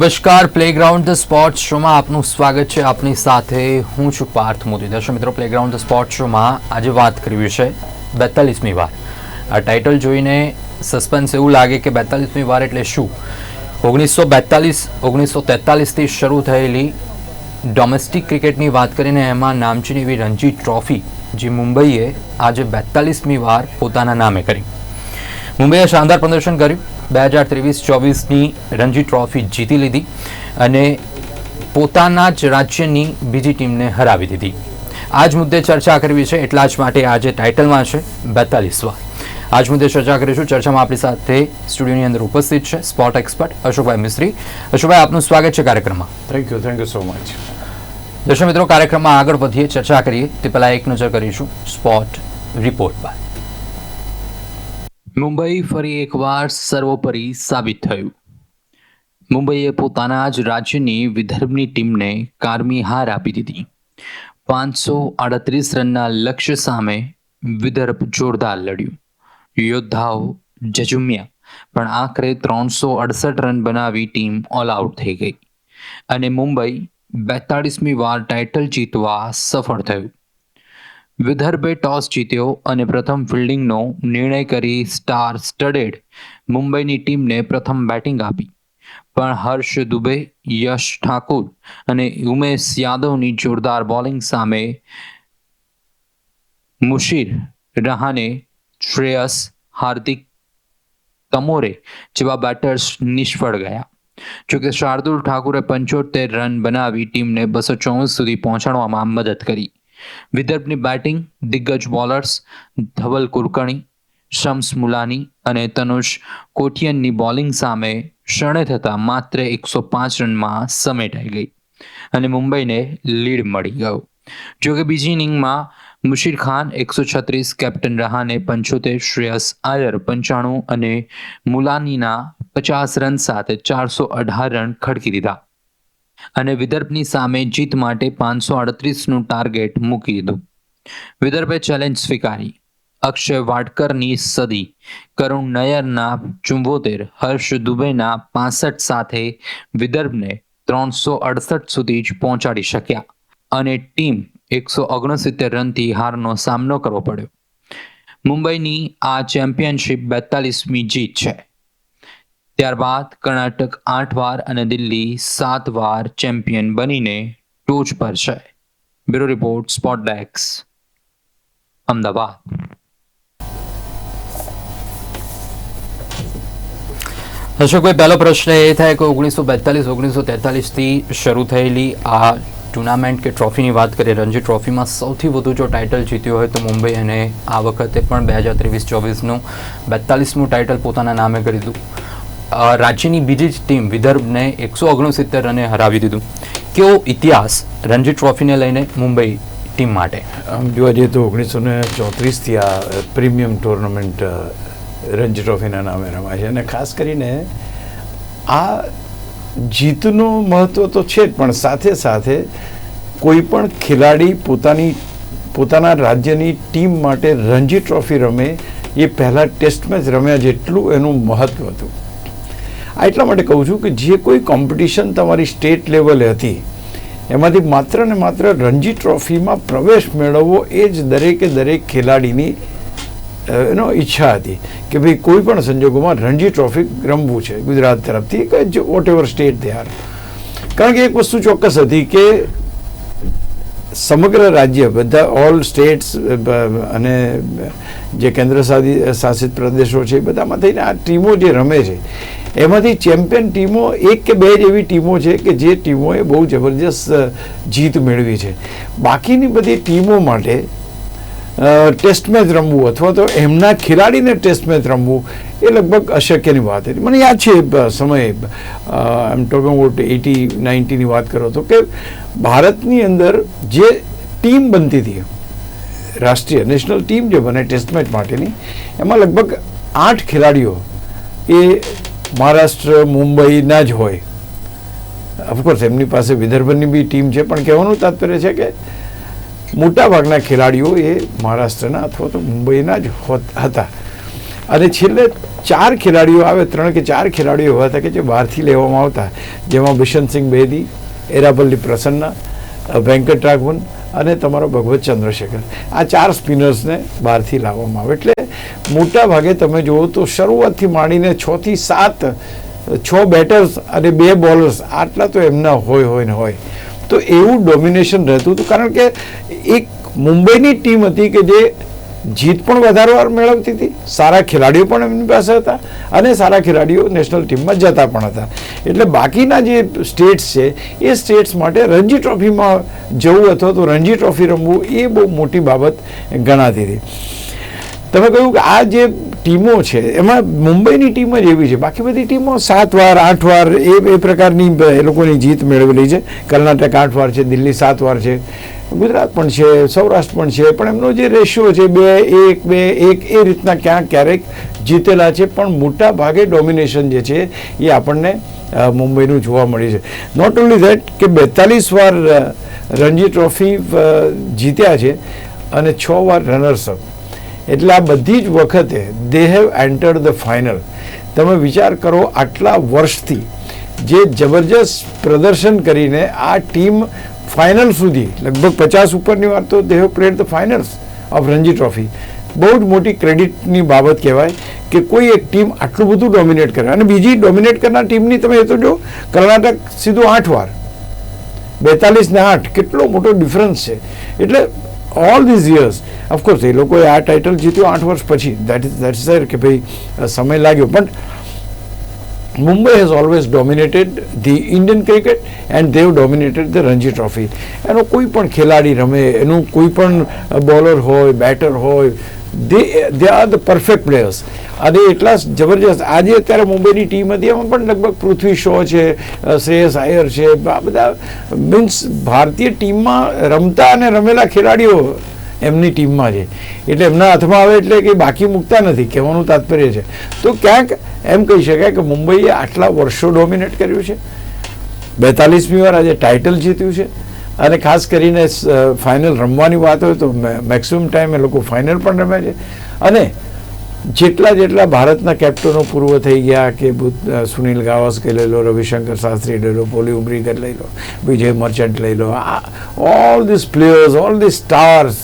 નમસ્કાર. Playground the sport શોમાં આપનું સ્વાગત છે. આપની સાથે હું છું પાર્થ મોદી. દર્શક મિત્રો પ્લેગ્રાઉન્ડ ધ સ્પોર્ટ શોમાં આજે વાત કરવી છે બેતાલીસમી વાર. આ ટાઇટલ જોઈને સસ્પેન્સ એવું લાગે કે બેતાલીસમી વાર એટલે શું? ઓગણીસો બેતાલીસ, ઓગણીસો તેતાલીસથી શરૂ થયેલી ડોમેસ્ટિક ક્રિકેટની વાત કરીને એમાં નામચીન એવી રણજી ટ્રોફી જે મુંબઈએ આજે બેતાલીસમી વાર પોતાના નામે કરી. મુંબઈએ શાનદાર પ્રદર્શન કર્યું. બે હજાર ત્રેવીસ ચોવીસની રણજી ટ્રોફી જીતી લીધી અને પોતાના જ રાજ્યની બીજી ટીમને હરાવી દીધી. આ જ મુદ્દે ચર્ચા કરવી છે એટલા જ માટે આજે ટાઇટલમાં છે બેતાલીસવા. આજ મુદ્દે ચર્ચા કરીશું ચર્ચામાં આપણી સાથે સ્ટુડિયોની અંદર ઉપસ્થિત છે સ્પોટ એક્સપર્ટ અશોકભાઈ મિસ્ત્રી. અશોકભાઈ આપનું સ્વાગત છે કાર્યક્રમમાં. Thank you thank you so much દર્શક મિત્રો કાર્યક્રમમાં આગળ વધીએ ચર્ચા કરીએ. તે પહેલાં એક નજર કરીશું સ્પોટ રિપોર્ટ બાદ મુંબઈ ફરી એકવાર સર્વોપરી સાબિત થયું. મુંબઈએ પોતાના જ રાજ્યની વિદર્ભની ટીમને કારમી હાર આપી દીધી. પાંચસો આડત્રીસ રનના લક્ષ્ય સામે વિદર્ભ જોરદાર લડ્યું. યોદ્ધાઓ જજુમ્યા પણ આખરે ત્રણસો અડસઠ રન બનાવી ટીમ ઓલ આઉટ થઈ ગઈ. અને મુંબઈ બેતાળીસમી વાર ટાઇટલ જીતવા સફળ થયું. વિદર્ભે ટોસ જીત્યો અને પ્રથમ ફિલ્ડિંગનો નિર્ણય કરી સ્ટાર સ્ટડેડ મુંબઈની ટીમને પ્રથમ બેટિંગ આપી. પણ હર્ષ દુબે, યશ ઠાકુર અને ઉમેશ યાદવની જોરદાર બોલિંગ સામે મુશીર રહાને શ્રેયસ હાર્દિક તમોરે જેવા બેટર્સ નિષ્ફળ ગયા. જોકે શાર્દુલ ઠાકુરે પંચોતેર રન બનાવી ટીમને બસો ચોવીસ સુધી પહોંચાડવામાં મદદ કરી. વિદર્ભની બેટિંગ, દિગ્ગજ બોલર્સ ધવલ કુલકર્ણી શમ્સ મુલાની અને તનુષ કોઠિયનની બોલિંગ સામે શરણે થતા માત્ર એકસો પાંચ રનમાં સમેટાઈ ગઈ અને મુંબઈને લીડ મળી ગયો. જોકે બીજી ઇનિંગમાં મુશીર ખાન એકસો છત્રીસ, કેપ્ટન રહાને પંચોતેર, શ્રેયસ આયર પંચાણું અને મુલાનીના પચાસ રન સાથે ચારસો અઢાર રન ખડકી દીધા. અને વિદર્ભની સામે જીત માટે પાંચસો અડત્રીસનું ટાર્ગેટ મૂકી દીધું. વિદર્ભે ચેલેન્જ સ્વીકારી. અક્ષય વાડકરની સદી. કરુણ નયરના ચુંબોતેર. હર્ષ દુબેના પાસઠ સાથે વિદર્ભને ત્રણસો અડસઠ સુધી જ પહોંચાડી શક્યા અને ટીમ એકસો ઓગણસિત્તેર રનથી હારનો સામનો કરવો પડ્યો. મુંબઈની આ ચેમ્પિયનશિપ બેતાલીસમી જીત છે. ત્યારબાદ કર્ણાટક આઠ વાર અને દિલ્હી સાત વાર ચેમ્પિયન બનીને ટોચ પર છે. બ્યુરો રિપોર્ટ સ્પોટ ડેક્સ અમદાવાદ અશોકભાઈ પહેલો પ્રશ્ન એ થાય કે ઓગણીસો બેતાલીસ, ઓગણીસો તેતાલીસથી શરૂ થયેલી આ ટુર્નામેન્ટ કે ટ્રોફીની વાત કરીએ, રણજી ટ્રોફીમાં સૌથી વધુ જો ટાઇટલ જીત્યો હોય તો મુંબઈ અને આ વખતે પણ બે હજાર ત્રેવીસ, ચોવીસનું બેતાલીસમું ટાઇટલ પોતાના નામે કરી દીધું. રાજ્યની બીજી જ ટીમ વિદર્ભને એકસો ઓગણસિત્તેર રને હરાવી દીધું. કેવો ઇતિહાસ રણજી ટ્રોફીને લઈને મુંબઈ ટીમ માટે? આમ જોવા જઈએ તો ઓગણીસો ને ચોત્રીસથી આ પ્રીમિયમ ટુર્નામેન્ટ રણજી ટ્રોફીના નામે રમાય છે. અને ખાસ કરીને આ જીતનું મહત્ત્વ તો છે જ, પણ સાથે સાથે કોઈ પણ ખેલાડી પોતાની, પોતાના રાજ્યની ટીમ માટે રણજી ટ્રોફી રમે એ પહેલાં ટેસ્ટ મેચ રમ્યા જેટલું એનું મહત્ત્વ હતું. આ એટલા માટે કહું છું કે જે કોઈ કોમ્પિટિશન તમારી સ્ટેટ લેવલે હતી, એમાંથી માત્ર ને માત્ર રણજી ટ્રોફીમાં પ્રવેશ મેળવવો એ જ દરેકે દરેક ખેલાડીની એનો ઈચ્છા હતી કે ભાઈ કોઈ પણ સંજોગોમાં રણજી ટ્રોફી રમવું છે ગુજરાત તરફથી કે whatever state they are કારણ કે એક વસ્તુ ચોક્કસ હતી કે સમગ્ર રાજ્ય, બધા ઓલ સ્ટેટ્સ અને જે કેન્દ્ર શાસિત પ્રદેશો છે, બધામાં થઈને આ ટીમો જે રમે છે, એમાંથી ચેમ્પિયન ટીમો એક કે બે જ એવી ટીમો છે કે જે ટીમોએ બહુ જબરજસ્ત જીત મેળવી છે. બાકીની બધી ટીમો માટે ટેસ્ટ મેચ રમવું અથવા તો એમના ખેલાડીને ટેસ્ટ મેચ રમવું એ લગભગ અશક્યની વાત હતી. મને યાદ છે સમયે એમ ટોકિંગ અબાઉટ એટી નાઇન્ટીની વાત કરો તો કે ભારતની અંદર જે ટીમ બનતી હતી, રાષ્ટ્રીય નેશનલ ટીમ જે બને ટેસ્ટ મેચ માટેની, એમાં લગભગ આઠ ખેલાડીઓ એ મહારાષ્ટ્ર, મુંબઈના જ હોય. ઓફકોર્સ એમની પાસે વિદર્ભની બી ટીમ છે, પણ કહેવાનું તાત્પર્ય છે કે મોટાભાગના ખેલાડીઓ એ મહારાષ્ટ્રના અથવા તો મુંબઈના જ હોત- અને છેલ્લે ચાર ખેલાડીઓ આવે, ત્રણ કે ચાર ખેલાડીઓ એવા હતા કે જે બહારથી લેવામાં આવતા. જેમાં બિશનસિંહ બેદી, એરાપલ્લી પ્રસન્ના વેંકટ રાઘવન અને તમારો ભગવત ચંદ્રશેખર. આ ચાર સ્પિનર્સને બહારથી લાવવામાં આવે. એટલે મોટા ભાગે તમે જુઓ તો શરૂઆતથી માંડીને છથી સાત, છ બેટર્સ અને બે બોલર્સ આટલા તો એમના હોય હોય ને હોય. તો એવું ડોમિનેશન રહેતું હતું. કારણ કે એક મુંબઈની ટીમ હતી કે જે જીત પણ વધારે વાર મેળવતી હતી. સારા ખેલાડીઓ પણ એમની પાસે હતા અને સારા ખેલાડીઓ નેશનલ ટીમમાં જતા પણ હતા. એટલે બાકીના જે સ્ટેટ્સ છે, એ સ્ટેટ્સ માટે રણજી ટ્રોફીમાં જવું અથવા તો રણજી ટ્રોફી રમવું એ બહુ મોટી બાબત ગણાતી હતી. તમે કહ્યું કે આ જે ટીમો છે. એમાં મુંબઈની ટીમ જ એવી છે. બાકી બધી ટીમો સાત વાર, આઠ વાર એ એ પ્રકારની એ લોકોની જીત મેળવેલી છે. કર્ણાટક આઠ વાર છે, દિલ્હી સાત વાર છે. ગુજરાત પણ છે, સૌરાષ્ટ્ર પણ છે. પણ એમનો જે રેશિયો છે, બે, એક બે, એક, એ રીતના ક્યાંક ક્યારેક જીતેલા છે. પણ મોટા ભાગે ડોમિનેશન જે છે, એ આપણને મુંબઈનું જોવા મળી છે. નોટ ઓન્લી ધેટ કે બેતાલીસ વાર રણજી ટ્રોફી જીત્યા છે અને છ વાર રનર્સઅપ એટલે આ બધી જ વખતે they have entered the final તમે વિચાર કરો આટલા વર્ષથી જે જબરજસ્ત પ્રદર્શન કરીને આ ટીમ ફાઇનલ સુધી, લગભગ પચાસ ઉપરની વાર તો they have played the finals of Ranji trophy બહુ જ મોટી ક્રેડિટની બાબત કહેવાય કે કોઈ એક ટીમ આટલું બધું ડોમિનેટ કરે. અને બીજી ડોમિનેટ કરનાર ટીમની તમે એ તો જો, કર્ણાટક સીધું આઠ વાર. બેતાલીસ ને આઠ, કેટલો મોટો ડિફરન્સ છે. એટલે all these years of course એ લોકોએ આ ટાઇટલ જીત્યો આઠ વર્ષ પછી. દેટ ઇઝ દેટ ઇઝ કે ભાઈ સમય લાગ્યો. પણ Mumbai has always dominated the Indian cricket and they dominated the Ranji trophy એનો કોઈ પણ ખેલાડી રમે, એનું કોઈ પણ બોલર હોય બેટર હોય they they are the perfect players અને એટલા જબરજસ્ત. આજે અત્યારે મુંબઈની ટીમ હતી, એમાં પણ લગભગ પૃથ્વી શો છે શ્રેયસ આયર છે, આ બધા મીન્સ ભારતીય ટીમમાં રમતા અને રમેલા ખેલાડીઓ એમની ટીમમાં છે. એટલે એમના હાથમાં આવે એટલે કે બાકી મૂકતા નથી, કહેવાનું તાત્પર્ય છે. તો ક્યાંક એમ કહી શકાય કે મુંબઈએ આટલા વર્ષો ડોમિનેટ કર્યું છે. બેતાલીસમી વાર આજે ટાઇટલ જીત્યું છે. અને ખાસ કરીને ફાઇનલ રમવાની વાત હોય તો મેક્સિમમ ટાઈમ એ લોકો ફાઇનલ પણ રમે છે. અને જેટલા જેટલા ભારતના કેપ્ટનો પૂર્વ થઈ ગયા કે સુનિલ ગાવસ્કર લઈ લો, રવિશંકર શાસ્ત્રી લઈ લો, પોલી ઉમરીકર લઈ લો, વિજય મર્ચન્ટ લઈ લો all these players all these stars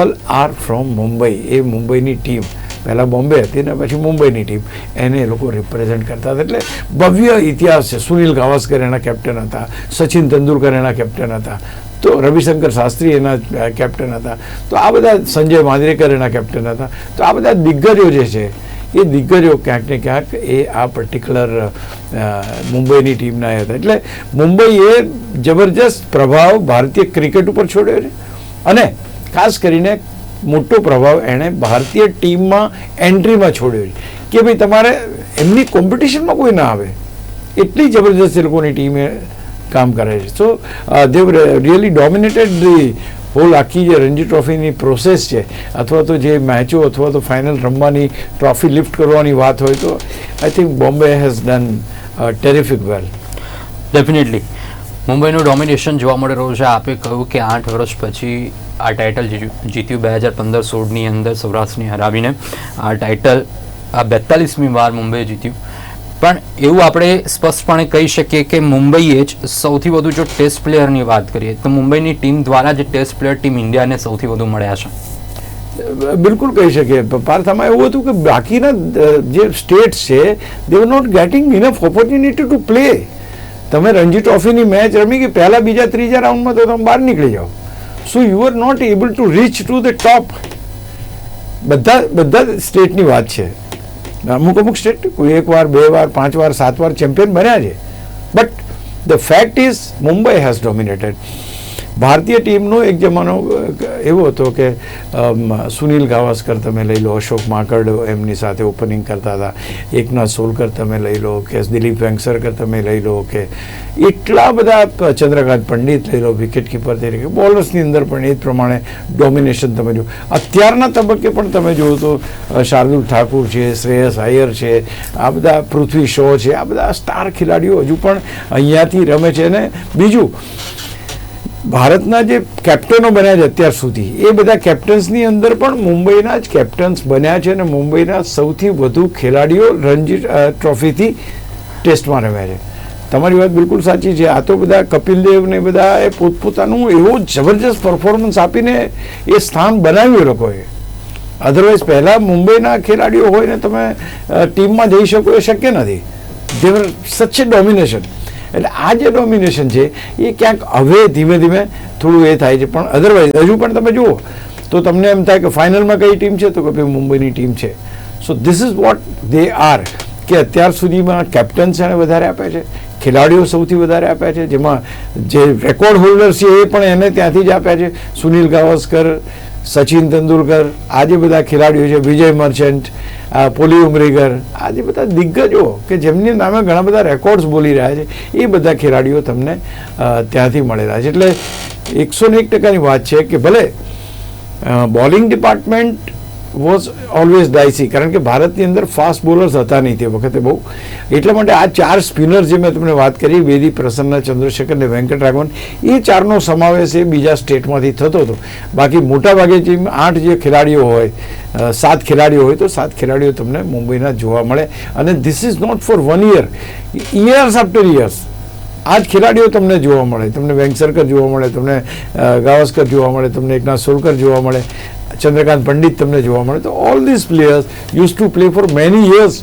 all are from Mumbai એ મુંબઈની ટીમ પહેલાં બોમ્બે હતી ને પછી મુંબઈની ટીમ એને એ લોકો રિપ્રેઝેન્ટ કરતા હતા. એટલે ભવ્ય ઇતિહાસ છે. સુનિલ ગાવસ્કર એના કેપ્ટન હતા. સચિન તેંડુલકર એના કેપ્ટન હતા. તો રવિશંકર શાસ્ત્રી એના કેપ્ટન હતા. તો આ બધા સંજય માંદરેકર એના કેપ્ટન હતા. તો આ બધા દિગ્ગજો જે છે, એ દિગ્ગજો ક્યાંક ને ક્યાંક એ આ પર્ટિક્યુલર મુંબઈની ટીમના હતા. એટલે મુંબઈએ જબરજસ્ત પ્રભાવ ભારતીય ક્રિકેટ ઉપર છોડ્યો છે. અને ખાસ કરીને મોટો પ્રભાવ એણે ભારતીય ટીમમાં એન્ટ્રીમાં છોડ્યો છે. કે ભાઈ તમારે એમની કોમ્પિટિશનમાં કોઈ ના આવે. એટલી જબરજસ્ત એ લોકોની ટીમે કામ કરે છે. So they really dominated the whole આખી જે રણજી ટ્રોફીની પ્રોસેસ છે, અથવા તો જે મેચો અથવા તો ફાઇનલ રમવાની ટ્રોફી લિફ્ટ કરવાની વાત હોય તો I think Bombay has done terrific well definitely મુંબઈનું domination જોવા મળી રહ્યું છે. આપે કહ્યું કે આઠ વર્ષ પછી આ ટાઇટલ જીત્યું- બે હજાર પંદર સોળની અંદર સૌરાષ્ટ્રની હરાવીને આ ટાઇટલ આ બેતાલીસમી વાર મુંબઈએ જીત્યું. પણ એવું આપણે સ્પષ્ટપણે કહી શકીએ કે મુંબઈએ જ સૌથી વધુ જો ટેસ્ટ પ્લેયરની વાત કરીએ, તો મુંબઈની ટીમ દ્વારા જે ટેસ્ટ પ્લેયર ટીમ ઇન્ડિયાને સૌથી વધુ મળ્યા છે. બિલકુલ કહી શકીએ. પાર્થામાં એવું હતું કે બાકીના જે સ્ટેટ્સ છે they were not getting enough opportunity to play તમે રણજી ટ્રોફીની મેચ રમી કે પહેલાં, બીજા, ત્રીજા રાઉન્ડમાં તો તમે બહાર નીકળી જાઓ. So you are not able to reach to the top બધા બધા સ્ટેટની વાત છે. અમુક અમુક સ્ટેટ કોઈ એક વાર, બે વાર, પાંચ વાર, સાત વાર ચેમ્પિયન બન્યા છે. But the fact is Mumbai has dominated ભારતીય ટીમનો એક જમાનો એવો હતો કે સુનિલ ગાવસ્કર તમે લઈ લો, અશોક માકડ એમની સાથે ઓપનિંગ કરતા હતા. એકનાથ સોલકર તમે લઈ લો, કે દિલીપ વેંગસરકર તમે લઈ લો, કે એટલા બધા ચંદ્રકાંત પંડિત લઈ લો વિકેટ કીપર તરીકે. બોલર્સની અંદર પણ એ જ પ્રમાણે ડોમિનેશન તમે જુઓ અત્યારના તબક્કે પણ તમે જુઓ તો શાર્દુલ ઠાકુર છે, શ્રેયસ આયર છે, આ બધા પૃથ્વી શો છે, આ બધા સ્ટાર ખેલાડીઓ હજુ પણ અહીંયાથી રમે છે. અને બીજું ભારતના જે કેપ્ટનો બન્યા છે અત્યાર સુધી, એ બધા કેપ્ટન્સની અંદર પણ મુંબઈના જ કેપ્ટન્સ બન્યા છે અને મુંબઈના સૌથી વધુ ખેલાડીઓ રણજી ટ્રોફીથી ટેસ્ટમાં રમ્યા છે. તમારી વાત બિલકુલ સાચી છે. આ તો બધા કપિલ દેવ ને બધા એ પોતપોતાનું એવો જબરજસ્ત પરફોર્મન્સ આપીને એ સ્થાન બનાવ્યું લોકોએ. અધરવાઇઝ પહેલાં મુંબઈના ખેલાડીઓ હોય ને તમે ટીમમાં જઈ શકો એ શક્ય નથી. દેવર સચ ડોમિનેશન એટલે આ જે ડોમિનેશન છે, એ ક્યાંક હવે ધીમે ધીમે થોડું એ થાય છે. પણ અધરવાઇઝ હજુ પણ તમે જુઓ, તો તમને એમ થાય કે ફાઇનલમાં કઈ ટીમ છે? તો કે ભાઈ મુંબઈની ટીમ છે. So this is what they are કે અત્યાર સુધીમાં કેપ્ટન્સ એણે વધારે આપ્યા છે, ખેલાડીઓ સૌથી વધારે આપ્યા છે, જેમાં જે રેકોર્ડ હોલ્ડર છે એ પણ એને ત્યાંથી જ આપ્યા છે. સુનિલ ગાવસ્કર સચિન તેંડુલકર આ જે બધા ખેલાડીઓ છે, વિજય મર્ચન્ટ પોલી ઉમરીગર આ જે બધા દિગ્ગજો કે જેમની નામે ઘણા બધા રેકોર્ડ્સ બોલી રહ્યા છે, એ બધા ખેલાડીઓ તમને ત્યાંથી મળેલા છે. એટલે એકસો ને એક ટકાની વાત છે કે ભલે bowling department was always dicey કારણ કે ભારતની અંદર ફાસ્ટ બોલર્સ હતા નહીં તે વખતે બહુ. એટલા માટે આ ચાર સ્પિનર જે મેં તમને વાત કરી, વેદી, પ્રસન્ન, ચંદ્રશેખર ને વેંકટરાઘવન એ ચારનો સમાવેશ એ બીજા સ્ટેટમાંથી થતો હતો. બાકી મોટાભાગે જે આઠ જે ખેલાડીઓ હોય સાત ખેલાડીઓ હોય, તો સાત ખેલાડીઓ તમને મુંબઈના જોવા મળે. અને this is not for one year years after years આ જ ખેલાડીઓ તમને જોવા મળે. તમને વેંકસરકર જોવા મળે, તમને ગાવસ્કર જોવા મળે, તમને એકનાથ સોલકર જોવા મળે. ચંદ્રકાંત પંડિત તમને જોવા મળે તો all these players use to play for many years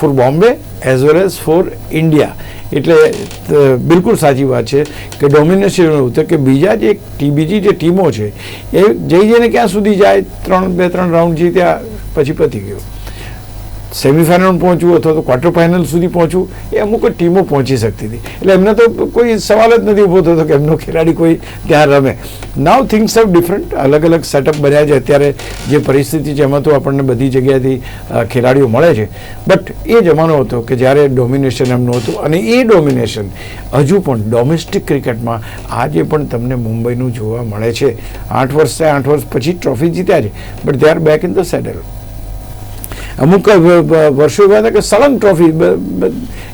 for Bombay as well as for India એટલે બિલકુલ સાચી વાત છે કે ડોમિનેશન તો કે બીજા જે બીજી જે ટીમો છે, એ જઈ જઈને ક્યાં સુધી જાય? ત્રણ, બે, ત્રણ રાઉન્ડ જીત્યા પછી પતી ગયું. સેમિફાઇનલ પહોંચવું અથવા તો ક્વાર્ટર ફાઇનલ સુધી પહોંચવું એ અમુક ટીમો પહોંચી શકતી હતી. એટલે એમને તો કોઈ સવાલ જ નથી ઊભો થતો કે એમનો ખેલાડી કોઈ ત્યાં રમે. નાવ થિંગ્સ આર ડિફરન્ટ અલગ અલગ સેટઅપ બન્યા છે. અત્યારે જે પરિસ્થિતિ છે, એમાં તો આપણને બધી જગ્યાએથી ખેલાડીઓ મળે છે. બટ એ જમાનો હતો કે જ્યારે ડોમિનેશન એમનું હતું અને એ ડોમિનેશન હજુ પણ ડોમેસ્ટિક ક્રિકેટમાં આજે પણ તમને મુંબઈનું જોવા મળે છે. આઠ વર્ષ આઠ વર્ષ પછી ટ્રોફી જીત્યા છે. But they are back in the saddle અમુક વર્ષો હતા કે સળંગ ટ્રોફી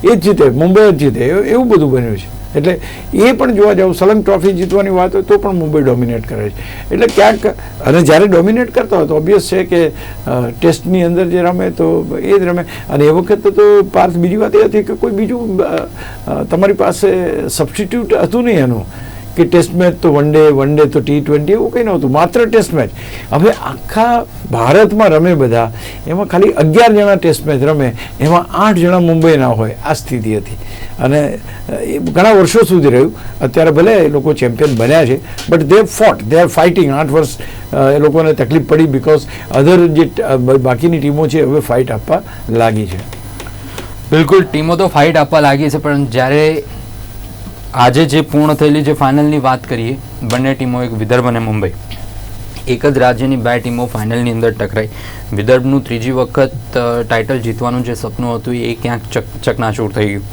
એ જ જીતે, મુંબઈ જ જીતે એવું બધું બન્યું છે. એટલે એ પણ જોવા જાવ, સળંગ ટ્રોફી જીતવાની વાત હોય તો પણ મુંબઈ ડોમિનેટ કરે છે. એટલે ક્યાંક, અને જ્યારે ડોમિનેટ કરતા હોય તો ઓબ્વિયસ છે કે ટેસ્ટની અંદર જે રમે તો એ જ રમે. અને એ વખતે તો પાર્થ બીજી વાત એ હતી કે કોઈ બીજું તમારી પાસે સબસ્ટિટ્યૂટ હતું નહીં એનું. કે ટેસ્ટ મેચ તો વન ડે વન ડે તો ટી ટ્વેન્ટી એવું કંઈ નહોતું. માત્ર ટેસ્ટ મેચ હવે આખા ભારતમાં રમે બધા. એમાં ખાલી અગિયાર જણા ટેસ્ટ મેચ રમે. એમાં આઠ જણા મુંબઈના હોય. આ સ્થિતિ હતી. અને એ ઘણા વર્ષો સુધી રહ્યું. અત્યારે ભલે એ લોકો ચેમ્પિયન બન્યા છે but they fought they are fighting આઠ વર્ષ એ લોકોને તકલીફ પડી બિકોઝ અધર જે બાકીની ટીમો છે, હવે ફાઇટ આપવા લાગી છે. બિલકુલ, ટીમો તો ફાઇટ આપવા લાગી છે, પણ જ્યારે આજે જે પૂર્ણ થયેલી જે ફાઇનલની વાત કરીએ, બંને ટીમો એક વિદર્ભ અને મુંબઈ. એક જ રાજ્યની બે ટીમો ફાઇનલની અંદર ટકરાઈ. વિદર્ભનું ત્રીજી વખત ટાઇટલ જીતવાનું જે સપનું હતું એ ક્યાંક ચક, ચકનાચૂર થઈ ગયું.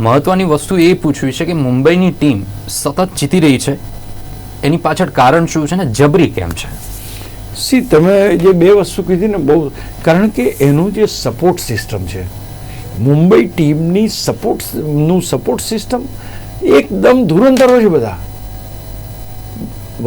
મહત્વની વસ્તુ એ પૂછવી છે કે મુંબઈની ટીમ સતત જીતી રહી છે. એની પાછળ કારણ શું છે ને જબરી કેમ છે? સી, તમે જે બે વસ્તુ કીધી ને બહુ, કારણ કે એનું જે સપોર્ટ સિસ્ટમ છે મુંબઈ ટીમની સપોર્ટનું સપોર્ટ સિસ્ટમ એકદમ ધુરંધરો છે બધા.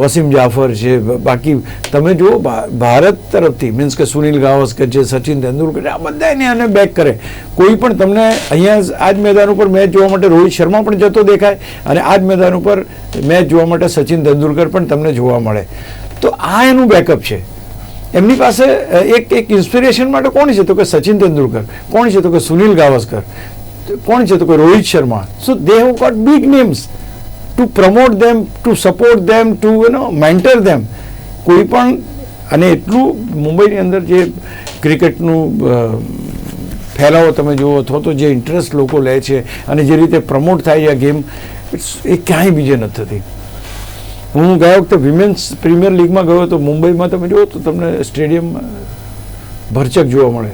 વસીમ જાફર છે બાકી તમે જુઓ ભારત તરફથી, મીન્સ કે સુનિલ ગાવસ્કર છે, સચિન તેંડુલકર આ બધા એને આને બેક કરે. કોઈ પણ તમને અહીંયા આ જ મેદાન ઉપર મેચ જોવા માટે રોહિત શર્મા પણ જતો દેખાય અને આ જ મેદાન ઉપર મેચ જોવા માટે સચિન તેંડુલકર પણ તમને જોવા મળે. તો આ એનું બેકઅપ છે. એમની પાસે એક એક ઇન્સ્પિરેશન માટે કોણ છે? તો કે સચિન તેંડુલકર, કોણ છે? તો કે સુનિલ ગાવસ્કર, કોણ છે? તો કે Rohit Sharma. So they have got big names to promote them to support them to you know mentor them કોઈ પણ, અને એટલું મુંબઈની અંદર જે ક્રિકેટનું ફેલાવો તમે જુઓ, અથવા તો જે ઇન્ટરેસ્ટ લોકો લે છે, અને જે રીતે પ્રમોટ થાય છે આ ગેમ એ ક્યાંય બીજે નથી થતી. હું ગયા વખતે વિમેન્સ પ્રીમિયર લીગમાં ગયો તો મુંબઈમાં તમે જુઓ તો તમને સ્ટેડિયમ ભરચક જોવા મળે.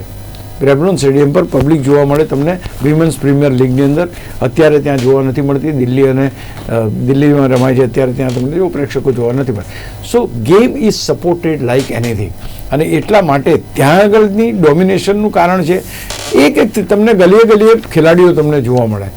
રેબનોન સ્ટેડિયમ પર પબ્લિક જોવા મળે તમને વિમેન્સ પ્રીમિયર લીગની અંદર. અત્યારે ત્યાં જોવા નથી મળતી. દિલ્હી અને દિલ્હીમાં રમાય છે. અત્યારે ત્યાં તમને જો પ્રેક્ષકો જોવા નથી મળતા so game is supported like anything અને એટલા માટે ત્યાં આગળની ડોમિનેશનનું કારણ છે. એક એક તમને ગલીએ ગલીએ ખેલાડીઓ તમને જોવા મળે.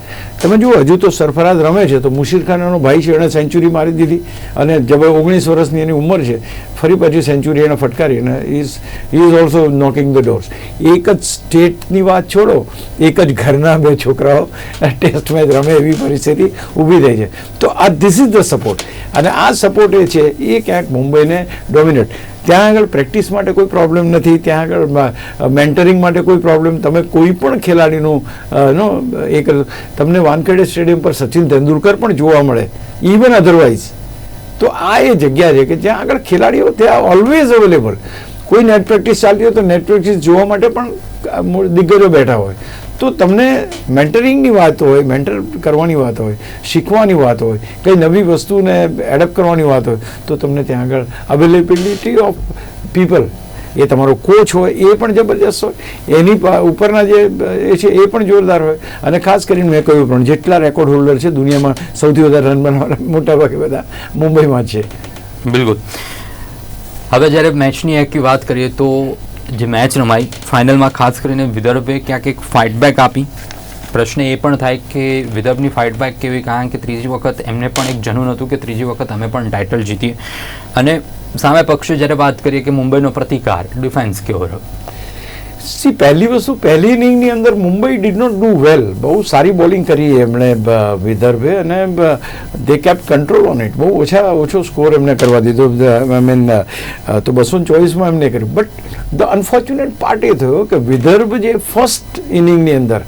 તમે જુઓ, હજુ તો સરફરાજ રમે છે, તો મુશીર ખાનનો ભાઈ છે, એણે સેન્ચુરી મારી દીધી. અને જબ ઓગણીસ વર્ષની એની ઉંમર છે, ફરી પાછી સેન્ચુરી એણે ફટકારી અને is is also knocking the doors એક જ સ્ટેટની વાત છોડો, એક જ ઘરના બે છોકરાઓ ટેસ્ટ મેચ રમે એવી પરિસ્થિતિ ઊભી થઈ છે. તો આ ધીસ ઇઝ ધ સપોર્ટ અને આ સપોર્ટ એ છે, એ ક્યાંક મુંબઈને ડોમિનેટ ત્યાં આગળ પ્રેક્ટિસ માટે કોઈ પ્રોબ્લેમ નથી, ત્યાં આગળ મેન્ટરિંગ માટે કોઈ પ્રોબ્લેમ તમે કોઈ પણ ખેલાડીનું નો એક તમને વાનખેડે સ્ટેડિયમ પર સચિન તેંડુલકર પણ જોવા મળે ઇવન અધરવાઇઝ તો આ એ જગ્યા છે કે જ્યાં આગળ ખેલાડીઓ ત્યાં ઓલવેઝ અવેલેબલ કોઈ નેટ પ્રેક્ટિસ ચાલતી હોય તો નેટ પ્રેક્ટિસ જોવા માટે પણ દિગ્ગજો બેઠા હોય. તો તમને મેન્ટરિંગની વાત હોય મેન્ટર કરવાની વાત હોય, શીખવાની વાત હોય, કંઈ નવી વસ્તુને એડપ્ટ કરવાની વાત હોય, તો તમને ત્યાં આગળ અવેલેબિલિટી ઓફ પીપલ એ તમારો કોચ હોય, એ પણ જબરજસ્ત હોય. એની ઉપરના જે, એ છે, એ પણ જોરદાર હોય. અને ખાસ કરીને મેં કહ્યું પણ, જેટલા રેકોર્ડ હોલ્ડર છે દુનિયામાં સૌથી વધારે રન બનાવવાના મોટાભાગે બધા મુંબઈમાં છે. બિલકુલ. હવે જ્યારે મેચની એક વાત કરીએ તો જે મેચ રમાઈ. ફાઇનલમાં ખાસ કરીને વિદર્ભે ક્યાંક એક ફાઇટબેક આપી. પ્રશ્ન એ પણ થાય કે વિદર્ભની ફાઇટબેક કેવી? કારણ કે ત્રીજી વખત એમને પણ એક જનૂન હતું કે ત્રીજી વખત અમે પણ ટાઇટલ જીતીએ. અને સામે પક્ષે જ્યારે વાત કરીએ કે મુંબઈનો પ્રતિકાર ડિફેન્સ કેવો રહ્યો? સી પહેલી વસ્તુ, પહેલી ઇનિંગની અંદર Mumbai did not do well બહુ સારી બોલિંગ કરી એમણે વિદર્ભે અને they kept control on it બહુ ઓછા, ઓછો સ્કોર એમને કરવા દીધો. આઈ મીન તો બસો ચોવીસમાં એમને કર્યું. બટ ધ અનફોર્ચ્યુનેટ પાર્ટ એ થયો કે વિદર્ભ જે ફર્સ્ટ ઇનિંગની અંદર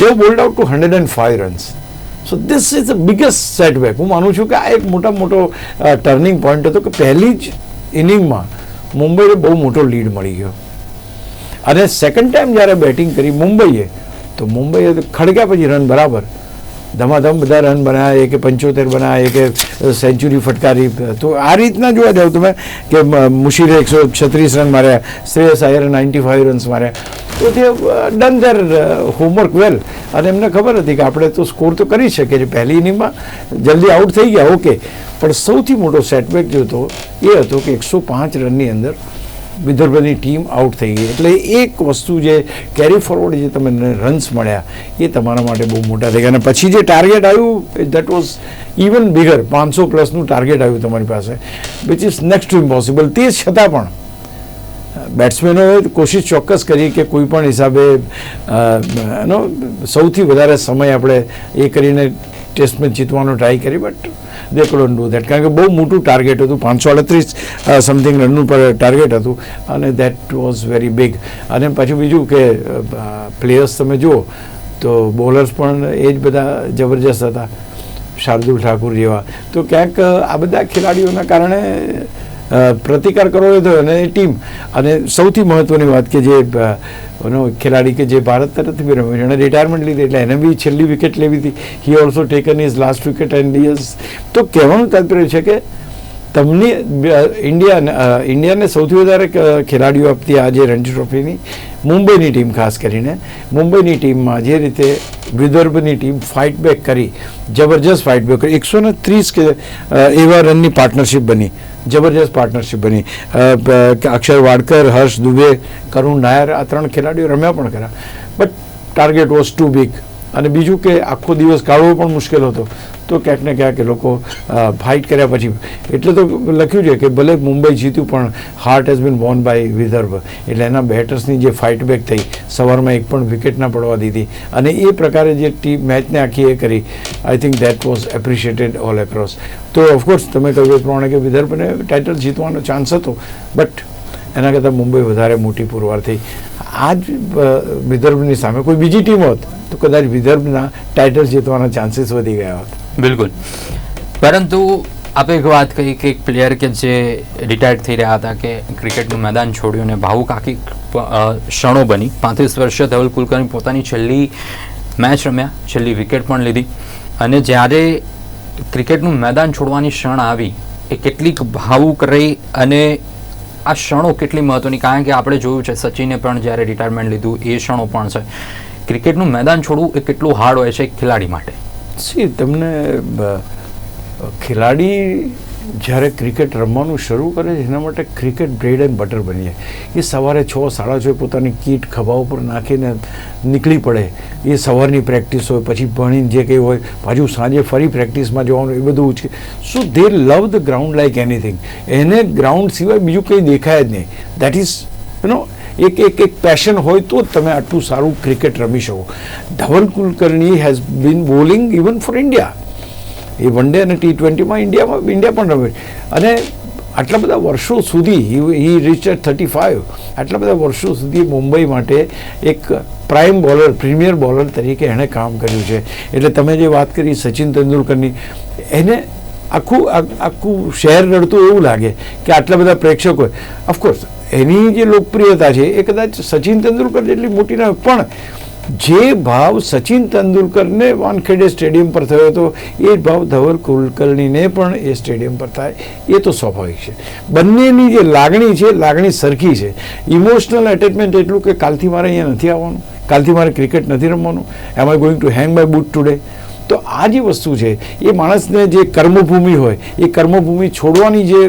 they bowled out two hundred and five runs so this is the biggest setback હું માનું છું કે આ એક મોટા મોટો ટર્નિંગ પોઈન્ટ હતો કે પહેલી જ ઇનિંગમાં મુંબઈને બહુ મોટો લીડ મળી ગયો. અને સેકન્ડ ટાઈમ જ્યારે બેટિંગ કરી મુંબઈએ, તો મુંબઈએ ખડક્યા પછી રન બરાબર. ધમાધમ બધા રન બનાવ્યા એકે પંચોતેર બનાવ્યા એકે સેન્ચુરી ફટકારી. તો આ રીતના જોવા જાવ તમે કે મુશીરે એકસો છત્રીસ રન માર્યા, શ્રેયસ આયરે નાઇન્ટી ફાઇવ રન્સ માર્યા. તો તે ડન ધેર હોમવર્ક વેલ અને એમને ખબર હતી કે આપણે તો સ્કોર તો કરી શકીએ છીએ પહેલી ઇનિંગમાં જલ્દી આઉટ થઈ ગયા ઓકે પણ સૌથી મોટો સેટબેક જો હતો, એ હતો કે એકસો પાંચ રનની અંદર વિદર્ભની ટીમ આઉટ થઈ ગઈ. એટલે એક વસ્તુ જે કેરી ફોરવર્ડ જે તમને રન્સ મળ્યા, એ તમારા માટે બહુ મોટા થઈ ગયા. અને પછી જે ટાર્ગેટ આવ્યું દેટ વોઝ ઇવન બિગર પાંચસો પ્લસનું ટાર્ગેટ આવ્યું તમારી પાસે which is next to impossible તે છતાં પણ બેટ્સમેનોએ કોશિશ ચોક્કસ કરી કે કોઈ પણ હિસાબે એનો સૌથી વધારે સમય આપણે એ કરીને ટેસ્ટ મેચ જીતવાનો ટ્રાય કરી but they couldn't do that કારણ કે બહુ મોટું ટાર્ગેટ હતું. પાંચસો અડત્રીસ સમથિંગ રનનું પર ટાર્ગેટ હતું. અને દેટ વોઝ વેરી બિગ અને પાછું બીજું કે પ્લેયર્સ તમે જુઓ, તો બોલર્સ પણ એ જ બધા જબરજસ્ત હતા. શાર્દુલ ઠાકુર જેવા. તો ક્યાંક આ બધા ખેલાડીઓના કારણે પ્રતિકાર કરવો હતો અને એ ટીમ. અને સૌથી મહત્વની વાત કે જે એનો ખેલાડી કે જે ભારત તરફથી રમ્યો એણે રિટાયરમેન્ટ લીધી એટલે એને બી છેલ્લી વિકેટ લેવી હતી. He also taken his last wicket and yes તો કહેવાનું તાત્પર્ય છે કે તમને ઇન્ડિયા ઇન્ડિયાને સૌથી વધારે ખેલાડીઓ આપતી આજે રણજી ટ્રોફીની, મુંબઈની ટીમ ખાસ કરીને, મુંબઈની ટીમમાં જે રીતે વિદર્ભની ટીમ ફાઇટ બેક કરી, જબરજસ્ત ફાઇટ બેક કરી, એકસો ને ત્રીસ એવા રનની પાર્ટનરશિપ બની, જબરજસ્ત પાર્ટનરશિપ બની. અક્ષર વાડકર, હર્ષ દુબે, કરુણ નાયર આ ત્રણ ખેલાડીઓ રમ્યા પણ ખરા. But target was too big અને બીજું કે આખો દિવસ કાઢવો પણ મુશ્કેલ હતો. તો ક્યાંક ને ક્યાંક એ લોકો ફાઇટ કર્યા પછી, એટલે તો લખ્યું છે કે ભલે મુંબઈ જીત્યું પણ heart has been won by Vidarbha. એટલે એના બેટર્સની જે ફાઇટ બેક થઈ, સવારમાં એક પણ વિકેટ ના પડવા દીધી. અને એ પ્રકારે જે ટીમ મેચને આખી એ કરી I think that was appreciated all across તો ઓફકોર્સ તમે કહ્યું એ પ્રમાણે કે વિદર્ભને ટાઇટલ જીતવાનો ચાન્સ હતો. બટ એના કરતાં મુંબઈ વધારે મોટી પુરવાર થઈ. આ જ વિદર્ભની સામે કોઈ બીજી ટીમ હોત, તો કદાચ વિદર્ભના ટાઇટલ જીતવાના ચાન્સીસ વધી ગયા હોત. બિલકુલ. પરંતુ આપે એક વાત કહી કે એક પ્લેયર કે જે રિટાયર્ડ થઈ રહ્યા હતા કે ક્રિકેટનું મેદાન છોડ્યું અને ભાવુક આખી ક્ષણો બની. પાંત્રીસ વર્ષીય ધવલ કુલકર્ણી પોતાની છેલ્લી મેચ રમ્યા, છેલ્લી વિકેટ પણ લીધી. અને જ્યારે ક્રિકેટનું મેદાન છોડવાની ક્ષણ આવી, એ કેટલીક ભાવુક રહી અને આ ક્ષણો કેટલી મહત્વની? કારણ કે આપણે જોયું છે, સચિને પણ જ્યારે રિટાયરમેન્ટ લીધું, એ ક્ષણો પણ છે. ક્રિકેટનું મેદાન છોડવું એ કેટલું હાર્ડ હોય છે ખેલાડી માટે? સી, તમને ખેલાડી જ્યારે ક્રિકેટ રમવાનું શરૂ કરે છે, એના માટે ક્રિકેટ બ્રેડ એન્ડ બટર બની જાય. એ સવારે છ સાડા છ પોતાની કીટ ખભા ઉપર નાખીને નીકળી પડે. એ સવારની પ્રેક્ટિસ હોય, પછી ભણીને જે કંઈ હોય, પાછું સાંજે ફરી પ્રેક્ટિસમાં જવાનું એ બધું છે so they love the ground like anything એને ગ્રાઉન્ડ સિવાય બીજું કંઈ દેખાય જ નહીં. દેટ ઇઝ યુ એક એક એક પેશન હોય તો જ તમે આટલું સારું ક્રિકેટ રમી શકો. Dhawal Kulkarni has been bowling even for India A one day અને ટી ટ્વેન્ટીમાં ઇન્ડિયામાં ઇન્ડિયા પણ રમે. અને આટલા બધા વર્ષો સુધી he reach at thirty five આટલા બધા વર્ષો સુધી મુંબઈ માટે એક પ્રાઇમ બોલર પ્રીમિયર બોલર તરીકે એણે કામ કર્યું છે. એટલે તમે જે વાત કરી સચિન તેંડુલકરની, એને આખું આખું શહેર રડતું એવું લાગે કે આટલા બધા પ્રેક્ષકો ઓફકોર્સ એની જે લોકપ્રિયતા છે એ કદાચ સચિન તેંડુલકર જેટલી મોટી ના પણ જે ભાવ સચિન તેંડુલકરને વાનખેડે સ્ટેડિયમ પર થયો હતો, એ જ ભાવ ધવલ કુલકર્ણીને પણ એ સ્ટેડિયમ પર થાય, એ તો સ્વાભાવિક છે. બંનેની જે લાગણી છે, લાગણી સરખી છે. ઇમોશનલ એટેચમેન્ટ એટલું કે કાલથી મારે અહીંયા નથી આવવાનું, કાલથી મારે ક્રિકેટ નથી રમવાનું એમ I going to hang my boot today તો આ જે વસ્તુ છે, એ માણસને જે કર્મભૂમિ હોય, એ કર્મભૂમિ છોડવાની જે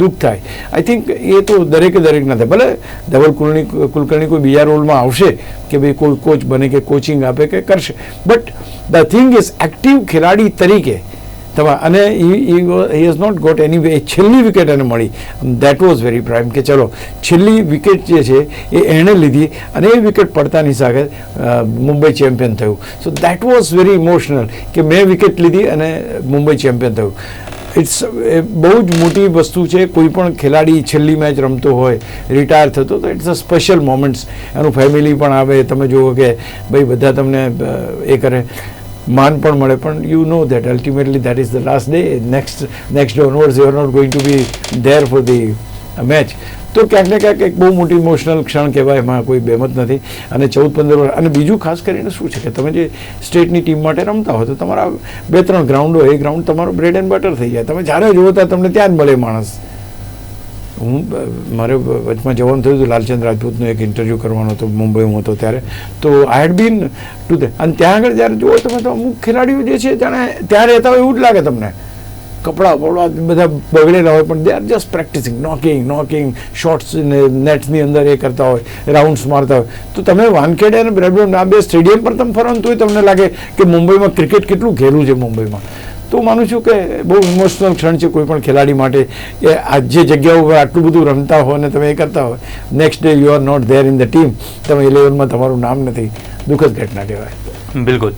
દુઃખ થાય આઈ થિંક એ તો દરેકે દરેકના થાય. ભલે ધવલ કુલની, કુલકર્ણી કોઈ બીજા રોલમાં આવશે કે ભાઈ કોઈ કોચ બને કે કોચિંગ આપે કે કરશે. But the thing is active ખેલાડી તરીકે તમા, અને હી હેઝ નોટ ગોટ એની છેલ્લી વિકેટ એને મળી. દેટ વોઝ વેરી પ્રાઇમ કે ચલો, છેલ્લી વિકેટ જે છે, એ એણે લીધી અને એ વિકેટ પડતાની સાથે મુંબઈ ચેમ્પિયન થયું. So that was very emotional કે મેં વિકેટ લીધી અને મુંબઈ ચેમ્પિયન થયું. ઇટ્સ બહુ જ મોટી વસ્તુ છે. કોઈ પણ ખેલાડી છેલ્લી મેચ રમતો હોય રિટાયર થતો, તો ઇટ્સ અ સ્પેશિયલ મોમેન્ટ્સ એનું ફેમિલી પણ આવે. તમે જુઓ કે, ભાઈ, બધા તમને એ કરે. માન પણ મળે પણ you know that ultimately that is the last day next next day onwards you are not going to be there for the match તો ક્યાંક ને ક્યાંક એક બહુ મોટી ઇમોશનલ ક્ષણ કહેવાય, એમાં કોઈ બેમત નથી. અને ચૌદ, પંદર વર્ષ, અને બીજું ખાસ કરીને શું છે કે તમે જે સ્ટેટની ટીમ માટે રમતા હોય તો તમારા બે, ત્રણ ગ્રાઉન્ડ હોય, એ ગ્રાઉન્ડ તમારો બ્રેડ એન્ડ બટર થઈ જાય. તમે જ્યારે જુઓ ત્યાં તમને ત્યાં જ મળે માણસ. હું, મારે વચમાં જવાનું થયું હતું લાલચંદ રાજપૂતનો એક ઇન્ટરવ્યૂ કરવાનો હતો, મુંબઈમાં હતો ત્યારે. તો આઈ હેડ બીન ટુ ધે અને ત્યાં આગળ જ્યારે જુઓ તમે તો અમુક ખેલાડીઓ જે છે, જાણે ત્યાં રહેતા હોય એવું જ લાગે તમને. કપડાં બપડા બધા બગડેલા હોય, પણ they are just practising knocking knocking shots નેટ્સની અંદર એ કરતા હોય રાઉન્ડ્સ મારતા હોય. તો તમે વાનખેડે અને બ્રેડબોર્ન આ બે સ્ટેડિયમ પર તમે ફરવાનું તોય તમને લાગે કે મુંબઈમાં ક્રિકેટ કેટલું ઘેરું છે મુંબઈમાં. તો માનું છું કે બહુ ઇમોશનલ ક્ષણ છે કોઈ પણ ખેલાડી માટે એ આજ જે જગ્યા ઉપર આટલું બધું રમતા હોય ને તમે એ કરતા હોય next day you are not there in the team તમે ઇલેવનમાં તમારું નામ નથી. દુઃખદ ઘટના કહેવાય. બિલકુલ.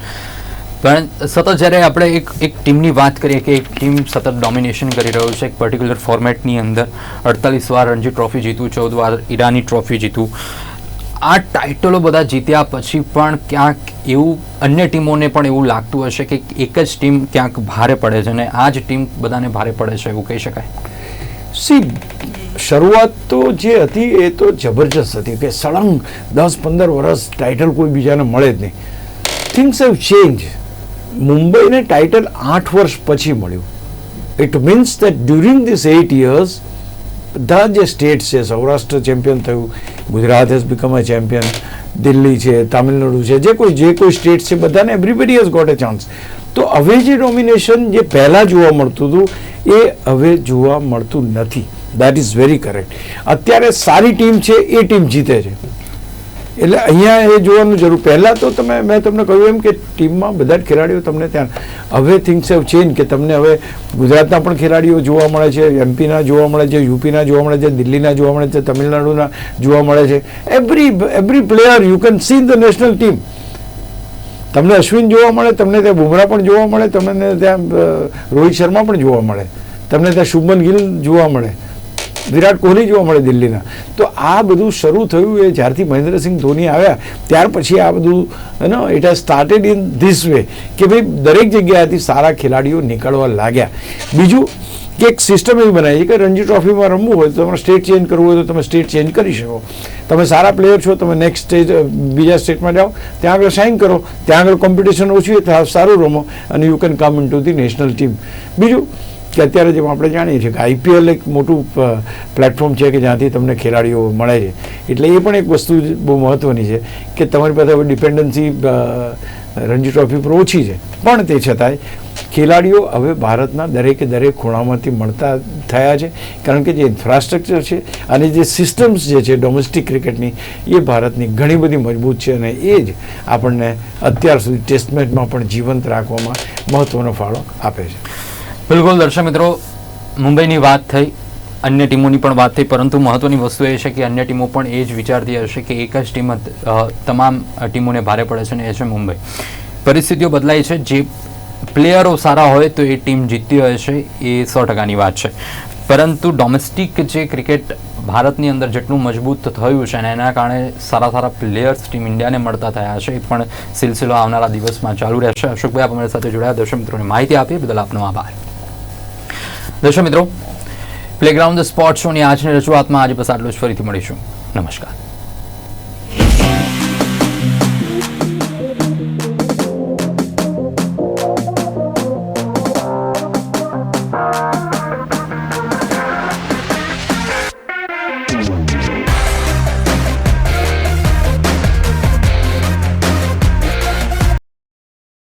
પણ સતત જ્યારે આપણે એક એક ટીમની વાત કરીએ કે એક ટીમ સતત ડોમિનેશન કરી રહ્યું છે, એક પર્ટિક્યુલર ફોર્મેટની અંદર અડતાલીસ વાર રણજી ટ્રોફી જીતું, ચૌદ વાર ઈરાની ટ્રોફી જીતું આ ટાઇટલો બધા જીત્યા પછી પણ ક્યાંક એવું અન્ય ટીમોને પણ એવું લાગતું હશે કે એક જ ટીમ ક્યાંક ભારે પડે છે અને આ જ ટીમ બધાને ભારે પડે છે એવું કહી શકાય. સી, શરૂઆત તો જે હતી એ તો જબરજસ્ત હતી કે સળંગ દસ પંદર વર્ષ ટાઇટલ કોઈ બીજાને મળે જ નહીં. થિંગ્સ હેવ ચેન્જ મુંબઈને ટાઇટલ આઠ વર્ષ પછી મળ્યું. It means that during this eight years બધા જે સ્ટેટ છે, સૌરાષ્ટ્ર ચેમ્પિયન થયું Gujarat has become a champion Delhi છે, તામિલનાડુ છે, જે કોઈ જે કોઈ સ્ટેટ છે, બધાને everybody has got a chance તો હવે જે ડોમિનેશન જે પહેલાં જોવા મળતું હતું, એ હવે જોવા મળતું નથી. દેટ ઇઝ વેરી કરેક્ટ અત્યારે સારી ટીમ છે, એ ટીમ જીતે છે. એટલે અહીંયા એ જોવાનું જરૂર. પહેલાં તો તમે, મેં તમને કહ્યું એમ કે ટીમમાં બધા જ ખેલાડીઓ તમને ત્યાં. હવે થિંગ્સ હેવ ચેન્જ કે તમને હવે ગુજરાતના પણ ખેલાડીઓ જોવા મળે છે એમપીના જોવા મળે છે યુપીના જોવા મળે છે, દિલ્હીના જોવા મળે છે, તમિલનાડુના જોવા મળે છે. Every every player you can see the national team તમને અશ્વિન જોવા મળે, તમને ત્યાં બુમરા પણ જોવા મળે, તમને ત્યાં રોહિત શર્મા પણ જોવા મળે. તમને ત્યાં શુભમન ગિલ જોવા મળે. વિરાટ કોહલી જોવા મળે દિલ્હીના. તો આ બધું શરૂ થયું એ જ્યારથી મહેન્દ્રસિંહ ધોની આવ્યા, ત્યાર પછી આ બધું no it has started in this way કે ભાઈ દરેક જગ્યાએથી સારા ખેલાડીઓ નીકળવા લાગ્યા. બીજું કે એક સિસ્ટમ એવી બનાવી છે કે રણજી ટ્રોફીમાં રમવું હોય તો તમારે સ્ટેટ ચેન્જ કરવું હોય તો તમે સ્ટેટ ચેન્જ કરી શકો. તમે સારા પ્લેયર છો, તમે નેક્સ્ટ સ્ટેજ બીજા સ્ટેટમાં જાઓ, ત્યાં આગળ સાઇન કરો, ત્યાં આગળ કોમ્પિટિશન ઓછી હોય, ત્યાં સારું રમો અને you can come into the national team બીજું કે અત્યારે જેમ આપણે જાણીએ છીએ કે આઈપીએલ એક મોટું પ્લેટફોર્મ છે કે જ્યાંથી તમને ખેલાડીઓ મળે છે. એટલે એ પણ એક વસ્તુ બહુ મહત્ત્વની છે કે તમારી પાસે હવે ડિપેન્ડન્સી રણજી ટ્રોફી પર ઓછી છે. પણ તે છતાંય ખેલાડીઓ હવે ભારતના દરેકે દરેક ખૂણામાંથી મળતા થયા છે. કારણ કે જે ઇન્ફ્રાસ્ટ્રક્ચર છે અને જે સિસ્ટમ્સ જે છે ડોમેસ્ટિક ક્રિકેટની એ ભારતની ઘણી બધી મજબૂત છે અને એ જ આપણને અત્યાર સુધી ટેસ્ટ મેચમાં પણ જીવંત રાખવામાં મહત્ત્વનો ફાળો આપે છે. બિલકુલ દર્શક મિત્રો, મુંબઈની વાત થઈ, અન્ય ટીમોની પણ વાત થઈ, પરંતુ મહત્વની વસ્તુ એ છે કે અન્ય ટીમો પણ એ જ વિચારતી હશે કે એક જ ટીમ તમામ ટીમોને ભારે પડે છે અને એ છે મુંબઈ. પરિસ્થિતિઓ બદલાઈ છે, જે પ્લેયરો સારા હોય તો એ ટીમ જીતતી હોય છે, એ સો ટકાની વાત છે. પરંતુ ડોમેસ્ટિક જે ક્રિકેટ ભારતની અંદર જેટલું મજબૂત થયું છે અને એના કારણે સારા સારા પ્લેયર્સ ટીમ ઇન્ડિયાને મળતા થયા છે, એ પણ સિલસિલો આવનારા દિવસમાં ચાલુ રહેશે. અશોકભાઈ, આપ અમારી સાથે જોડાયા. દર્શક મિત્રોને માહિતી આપી બદલ આપનો આભાર. દર્શક મિત્રો પ્લેગ્રાઉન્ડ સ્પોર્ટ શોની આજની રજૂઆતમાં આજે બસ આટલું જ. ફરીથી મળીશું. નમસ્કાર.